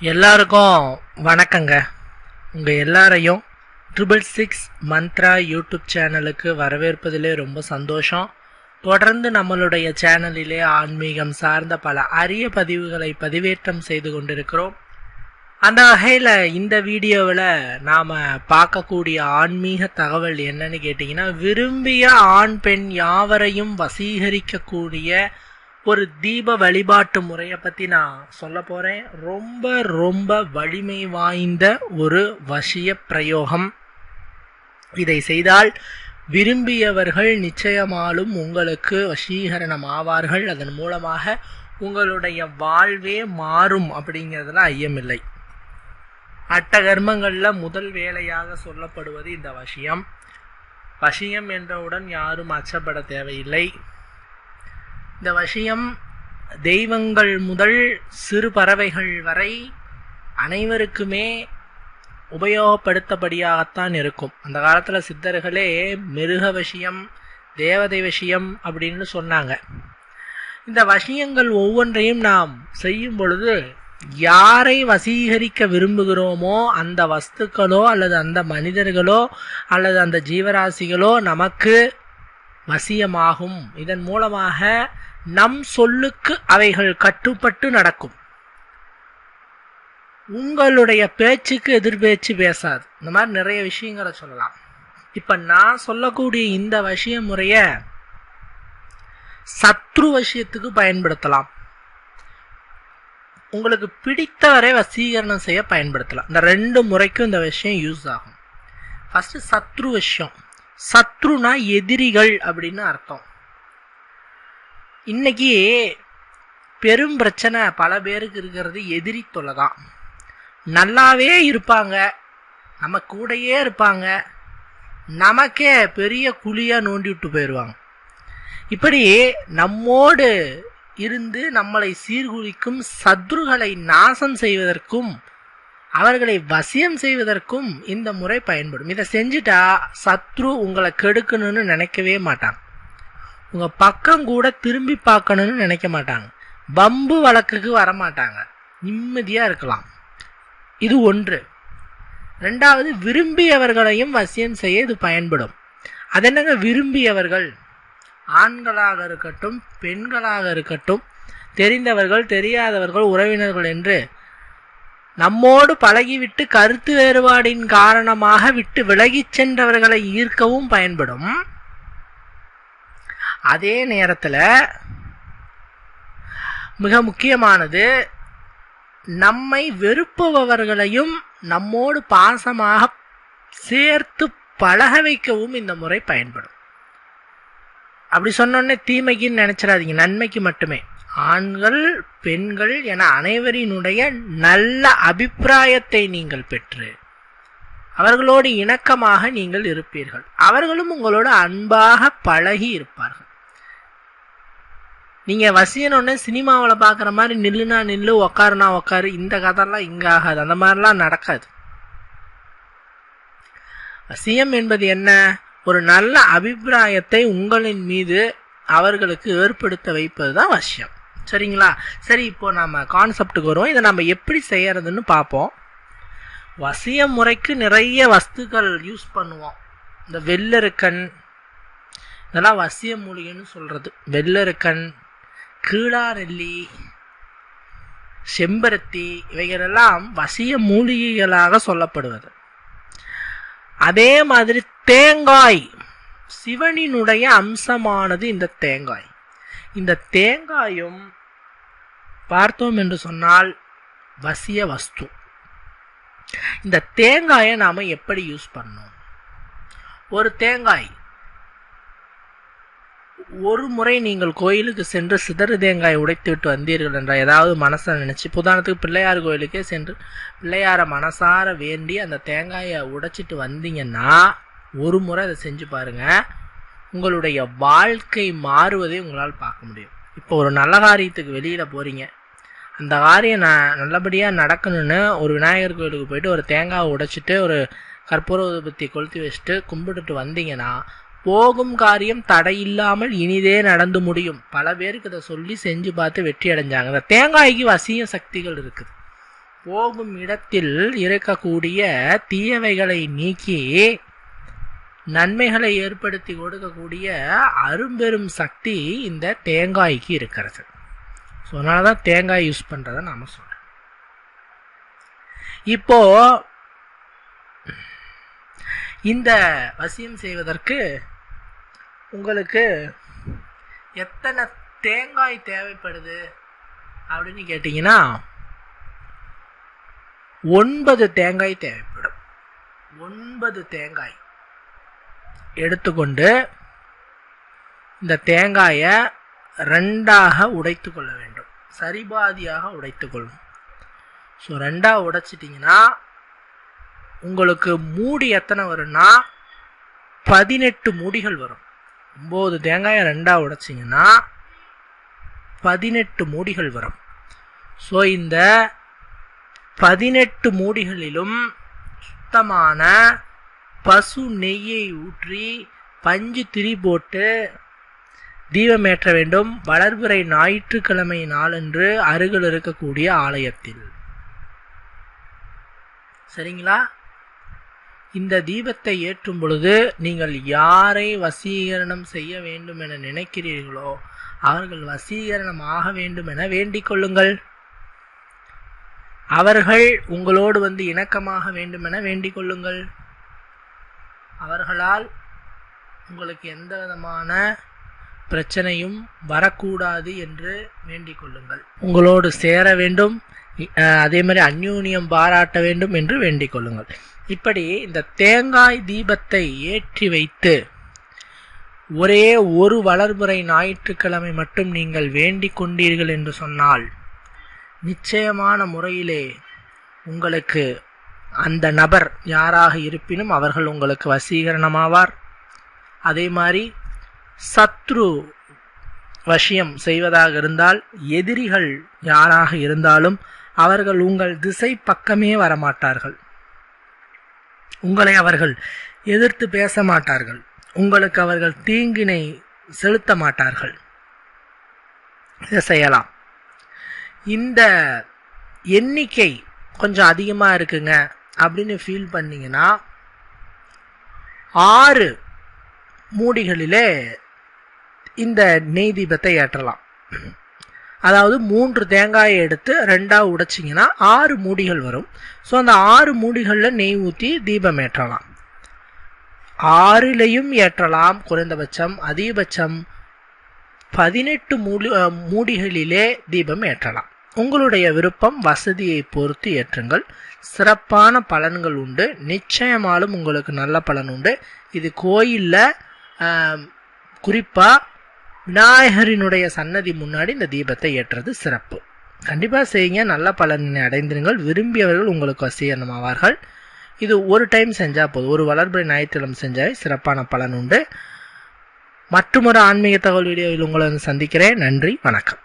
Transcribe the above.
எல்லாருக்கும் வணக்கங்க. உங்கள் எல்லாரையும் ட்ரிபிள் சிக்ஸ் மந்த்ரா யூடியூப் சேனலுக்கு வரவேற்பதிலே ரொம்ப சந்தோஷம். தொடர்ந்து நம்மளுடைய சேனலிலே ஆன்மீகம் சார்ந்த பல அரிய பதிவுகளை பதிவேற்றம் செய்து கொண்டிருக்கிறோம். அந்த வகையில் இந்த வீடியோவில் நாம் பார்க்கக்கூடிய ஆன்மீக தகவல் என்னன்னு கேட்டிங்கன்னா விரும்பிய ஆண் பெண் யாவரையும் வசீகரிக்கக்கூடிய ஒரு தீப வழிபாட்டு முறையை பற்றி நான் சொல்ல போகிறேன் ரொம்ப ரொம்ப வலிமை வாய்ந்த ஒரு வசிய பிரயோகம். இதை செய்தால் விரும்பியவர்கள் நிச்சயமாலும் உங்களுக்கு வசீகரணம் ஆவார்கள் அதன் மூலமாக உங்களுடைய வாழ்வே மாறும் அப்படிங்கிறதுல ஐயமில்லை. அட்டகர்மங்களில் முதல் வேலையாக சொல்லப்படுவது இந்த வசியம். வசியம் என்றவுடன் யாரும் அச்சப்பட தேவையில்லை. இந்த விஷயம் தெய்வங்கள் முதல் சிறு பறவைகள் வரை அனைவருக்குமே உபயோகப்படுத்தபடியாகத்தான் இருக்கும். அந்த காலத்தில் சித்தர்களே மிருக விஷயம் தேவதை விஷயம் அப்படின்னு சொன்னாங்க. இந்த வசியங்கள் ஒவ்வொன்றையும் நாம் செய்யும் பொழுது யாரை வசீகரிக்க விரும்புகிறோமோ அந்த வஸ்துக்களோ அல்லது அந்த மனிதர்களோ அல்லது அந்த ஜீவராசிகளோ நமக்கு வசியமாகும் இதன் மூலமாக நம் சொல்லுக்கு அவைகள் கட்டுப்பட்டு நடக்கும். உங்களுடைய பேச்சுக்கு எதிர்பேச்சு பேசாது. இந்த மாதிரி நிறைய விஷயங்களை சொல்லலாம். இப்போ நான் சொல்லக்கூடிய இந்த வசிய முறைய சத்ரு வசியத்துக்கு பயன்படுத்தலாம். உங்களுக்கு பிடித்தவரை வசீகரணம் செய்ய பயன்படுத்தலாம். இந்த ரெண்டு முறைக்கும் இந்த விஷயம் யூஸ் ஆகும். ஃபஸ்ட்டு சத்ரு விஷயம். சத்ருனா எதிரிகள் அப்படின்னு அர்த்தம். இன்னைக்கு பெரும் பிரச்சனை பல பேருக்கு இருக்கிறது எதிரி தொல்லை தான். நல்லாவே இருப்பாங்க நம்ம கூடயே இருப்பாங்க நமக்கே பெரிய குழியாக நோண்டி விட்டு போயிடுவாங்க இப்படி நம்மோடு இருந்து நம்மளை சீர்குலிக்கும் சத்ருகளை நாசம் செய்வதற்கும் அவர்களை வசியம் செய்வதற்கும் இந்த முறை பயன்படும். இதை செஞ்சுட்டா சத்ரு உங்களை கெடுக்கணும்னு நினைக்கவே மாட்டாங்க உங்கள் பக்கம் கூட திரும்பி பார்க்கணும்னு நினைக்க மாட்டாங்க. பம்பு வழக்குக்கு வரமாட்டாங்க. நிம்மதியாக இருக்கலாம். இது ஒன்று. ரெண்டாவது விரும்பியவர்களையும் வசியம் செய்ய இது பயன்படும். அது என்னங்க? விரும்பியவர்கள். ஆண்களாக இருக்கட்டும் பெண்களாக இருக்கட்டும் தெரிந்தவர்கள் தெரியாதவர்கள் உறவினர்கள் என்று நம்மோடு பழகிவிட்டு கருத்து வேறுபாடின் காரணமாக விட்டு விலகிச் சென்றவர்களை ஈர்க்கவும் பயன்படும். அதே நேரத்தில் மிக முக்கியமானது நம்மை வெறுப்பவர்களையும் நம்மோடு பாசமாக சேர்த்து பழக வைக்கவும் இந்த முறை பயன்படும். அப்படி சொன்னோடனே தீமைக்குன்னு நினச்சிடாதீங்க நன்மைக்கு மட்டுமே. ஆண்கள் பெண்கள் என அனைவரினுடைய நல்ல அபிப்பிராயத்தை நீங்கள் பெற்று அவர்களோடு இணக்கமாக நீங்கள் இருப்பீர்கள். அவர்களும் உங்களோட அன்பாக பழகி இருப்பார்கள். நீங்கள் வசியனொன்னே சினிமாவில் பார்க்குற மாதிரி நில்லுனா நில்லு உக்காருனா உக்காரு இந்த கதைலாம் இங்கே ஆகாது. அந்த மாதிரிலாம் நடக்காது. வசியம் என்பது என்ன? ஒரு நல்ல அபிப்பிராயத்தை உங்களின் மீது அவர்களுக்கு ஏற்படுத்த வைப்பது தான் வசியம். சரிங்களா? சரி இப்போ நம்ம கான்செப்டுக்கு வருவோம். இதை நம்ம எப்படி செய்யறதுன்னு பார்ப்போம். வசிய முறைக்கு நிறைய வஸ்துக்கள் யூஸ் பண்ணுவோம். இந்த வெள்ளருக்கன் இதெல்லாம் வசிய மூலிகைன்னு சொல்கிறது வெள்ளருக்கன் கீழாரெல்லி செம்பருத்தி இவைகளெல்லாம் வசிய மூலிகைகளாக சொல்லப்படுவது. அதே மாதிரி தேங்காய் சிவனினுடைய அம்சமானது இந்த தேங்காய். இந்த தேங்காயும் பார்த்தோம் என்று சொன்னால் வசிய வஸ்து. இந்த தேங்காயை நாம் எப்படி யூஸ் பண்ணோம்? ஒரு தேங்காய். ஒரு முறை நீங்கள் கோயிலுக்கு சென்று சிதறு தேங்காய் உடைத்து விட்டு வந்தீர்கள் என்ற ஏதாவது மனசை நினச்சி உதாரணத்துக்கு பிள்ளையார் கோயிலுக்கே சென்று பிள்ளையாரை மனசார வேண்டி அந்த தேங்காயை உடைச்சிட்டு வந்தீங்கன்னா ஒரு முறை அதை செஞ்சு பாருங்க. உங்களுடைய வாழ்க்கை மாறுவதை உங்களால் பார்க்க முடியும். இப்போ ஒரு நல்ல காரியத்துக்கு வெளியில் போகிறீங்க அந்த காரியம் நான் நல்லபடியாக நடக்கணும்னு ஒரு விநாயகர் கோயிலுக்கு போயிட்டு ஒரு தேங்காவை உடைச்சிட்டு ஒரு கற்பூர உதுபத்தி கொளுத்தி வச்சுட்டு கும்பிட்டுட்டு வந்தீங்கன்னா போகும் காரியம் தடையில்லாமல் இனிதே நடந்து முடியும். பல பேருக்கு இதை சொல்லி செஞ்சு பார்த்து வெற்றி அடைஞ்சாங்க. இந்த தேங்காய்க்கு வசிய சக்திகள் இருக்குது. போகும் இடத்தில் இருக்கக்கூடிய தீயவைகளை நீக்கி நன்மைகளை ஏற்படுத்தி கொடுக்கக்கூடிய அரும்பெரும் சக்தி இந்த தேங்காய்க்கு இருக்கிறது. ஸோ அதனால தான் தேங்காய் யூஸ் பண்ணுறதை நாம் சொல்கிறோம் இப்போ இந்த வசியம் செய்வதற்கு உங்களுக்கு எத்தனை தேங்காய் தேவைப்படுது அப்படின்னு கேட்டிங்கன்னா ஒன்பது தேங்காய் தேவைப்படும். ஒன்பது தேங்காய். எடுத்துக்கொண்டு இந்த தேங்காயை ரெண்டாக உடைத்து கொள்ள வேண்டும். சரிபாதியாக உடைத்து கொள்ளும். ஸோ ரெண்டாக உடைச்சிட்டிங்கன்னா உங்களுக்கு மூடி எத்தனை வரும்னா பதினெட்டு மூடிகள் வரும். ஒம்பது தேங்காயை ரெண்டாக உடைச்சிங்கன்னா பதினெட்டு மூடிகள் வரும். ஸோ இந்த பதினெட்டு மூடிகளிலும் சுத்தமான பசு நெய்யை ஊற்றி பஞ்சு திரி போட்டு தீபமேற்ற வேண்டும். வளர்புரை ஞாயிற்றுக்கிழமை நாளன்று அருகில் இருக்கக்கூடிய ஆலயத்தில். சரிங்களா? இந்த தீபத்தை ஏற்றும் பொழுது நீங்கள் யாரை வசீகரணம் செய்ய வேண்டும் என நினைக்கிறீர்களோ அவர்கள் வசீகரணம் ஆக வேண்டும் என வேண்டிக் கொள்ளுங்கள். அவர்கள் உங்களோடு வந்து இணக்கமாக வேண்டும் என வேண்டிக் கொள்ளுங்கள். அவர்களால் உங்களுக்கு எந்த விதமான பிரச்சனையும் வரக்கூடாது என்று வேண்டிக் கொள்ளுங்கள். உங்களோடு சேர வேண்டும் அதே மாதிரி அந்யூன்யம் பாராட்ட வேண்டும் என்று வேண்டிக் கொள்ளுங்கள். இப்படி இந்த தேங்காய் தீபத்தை ஏற்றி வைத்து ஒரே ஒரு வளர்முறை ஞாயிற்றுக்கிழமை மட்டும் நீங்கள் வேண்டிக் கொண்டீர்கள் என்று சொன்னால் நிச்சயமான முறையிலே உங்களுக்கு அந்த நபர் யாராக இருப்பினும் அவர்கள் உங்களுக்கு வசீகரணமாவார். அதே மாதிரி சத்ரு வசியம் செய்வதாக இருந்தால் எதிரிகள் யாராக இருந்தாலும் அவர்கள் உங்கள் திசை பக்கமே வரமாட்டார்கள். உங்களை அவர்கள் எதிர்த்து பேச மாட்டார்கள். உங்களுக்கு அவர்கள் தீங்கினை செலுத்த மாட்டார்கள். இதை செய்யலாம். இந்த எண்ணிக்கை கொஞ்சம் அதிகமாக இருக்குங்க. அப்படின்னு ஃபீல் பண்ணிங்கன்னா ஆறு மூடிகளிலே இந்த நெய் தீபத்தை ஏற்றலாம். அதாவது மூன்று தேங்காயை எடுத்து ரெண்டாக உடைச்சிங்கன்னா ஆறு மூடிகள் வரும். ஸோ அந்த ஆறு மூடிகளில் நெய் ஊற்றி தீபம் ஏற்றலாம். ஆறிலையும் ஏற்றலாம் குறைந்தபட்சம் அதிகபட்சம் பதினெட்டு மூடி மூடிகளிலே தீபம் ஏற்றலாம். உங்களுடைய விருப்பம் வசதியை பொறுத்து ஏற்றுங்கள். சிறப்பான பலன்கள் உண்டு. நிச்சயமாலும் உங்களுக்கு நல்ல பலன் உண்டு. இது கோயிலில் குறிப்பாக விநாயகரினுடைய சன்னதி முன்னாடி இந்த தீபத்தை ஏற்றுறது சிறப்பு. கண்டிப்பாக செய்யுங்க. நல்ல பலனை அடைந்திருங்கள். விரும்பியவர்கள் உங்களுக்கு வசீகரணமாவார்கள் இது ஒரு டைம் செஞ்சால் போதும். ஒரு வளர்பிறை ஞாயிற்றுக்கிழமை செஞ்சால் சிறப்பான பலன் உண்டு. மற்றொரு ஆன்மீக தகவல் வீடியோவில் உங்களை வந்து சந்திக்கிறேன். நன்றி. வணக்கம்.